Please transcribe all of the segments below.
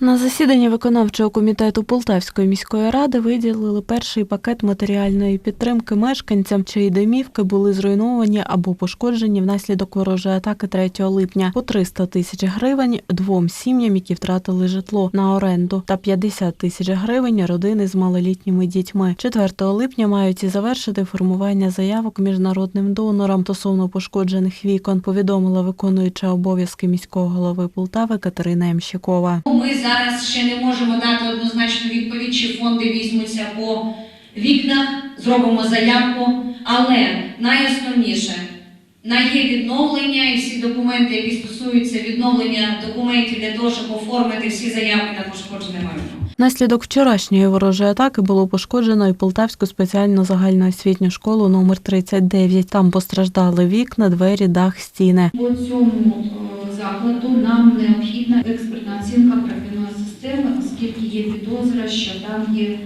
На засіданні виконавчого комітету Полтавської міської ради виділили перший пакет матеріальної підтримки мешканцям, чиї домівки були зруйновані або пошкоджені внаслідок ворожої атаки 3 липня по 300 тисяч гривень двом сім'ям, які втратили житло на оренду, та 50 тисяч гривень родини з малолітніми дітьми. 4 липня мають і завершити формування заявок міжнародним донорам стосовно пошкоджених вікон. Повідомила виконуюча обов'язки міського голови Полтави Катерина Ямщикова. Ми зараз ще не можемо дати однозначну відповідь, чи фонди візьмуться по вікнах, зробимо заявку, але найосновніше на є відновлення і всі документи, які стосуються відновлення документів для того, щоб оформити всі заявки на пошкоджене майно. Наслідок вчорашньої ворожої атаки було пошкоджено і Полтавську спеціальну загальноосвітню школу номер 39. Там постраждали вікна, двері, дах, стіни. По цьому е, закладу нам необхідна експертна оцінка профільної системи, оскільки є підозра, що там є е,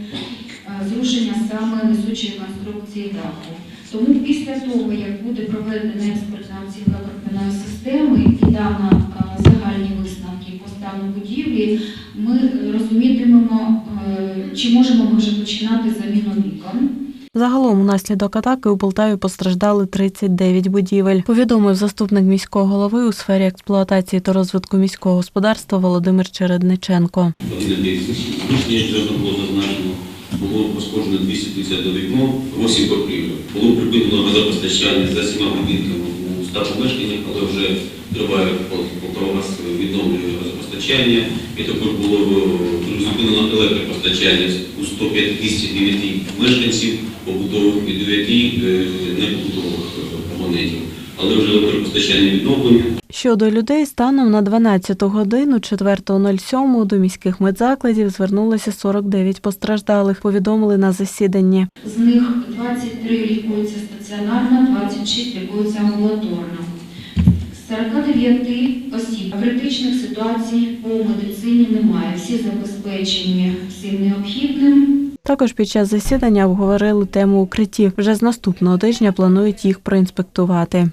зрушення саме несучої конструкції даху. Тому після того, як буде проведена експертна оцінка профільної системи і дана е, загальні висновки по стану будівлі, ми розумітимемо, е, чи можемо ми вже починати заміну вікон. Загалом унаслідок атаки у Полтаві постраждали 39 будівель. Повідомив заступник міського голови у сфері експлуатації та розвитку міського господарства Володимир Чередниченко. Було зазначено, було пошкоджено 250 вікно, 8 покрівлів. Було припинено газопостачання за всіма будинками у 100 помешканнях, але вже триває Полтавас відновлює газопостачання. І також було е, зупинено електропостачання у 159 мешканців побутових і 9 е, непобутових е, абонентів. Але вже електропостачання відновлення. Щодо людей, станом на 12 годину 4.07 до міських медзакладів звернулося 49 постраждалих, повідомили на засіданні. З них 23 лікуються стаціонарно, 26 лікуються амбулаторно. З 49 осіб критичних ситуацій по медицині немає. Всі забезпечені всім необхідним. Також під час засідання обговорили тему укриттів. Вже з наступного тижня планують їх проінспектувати.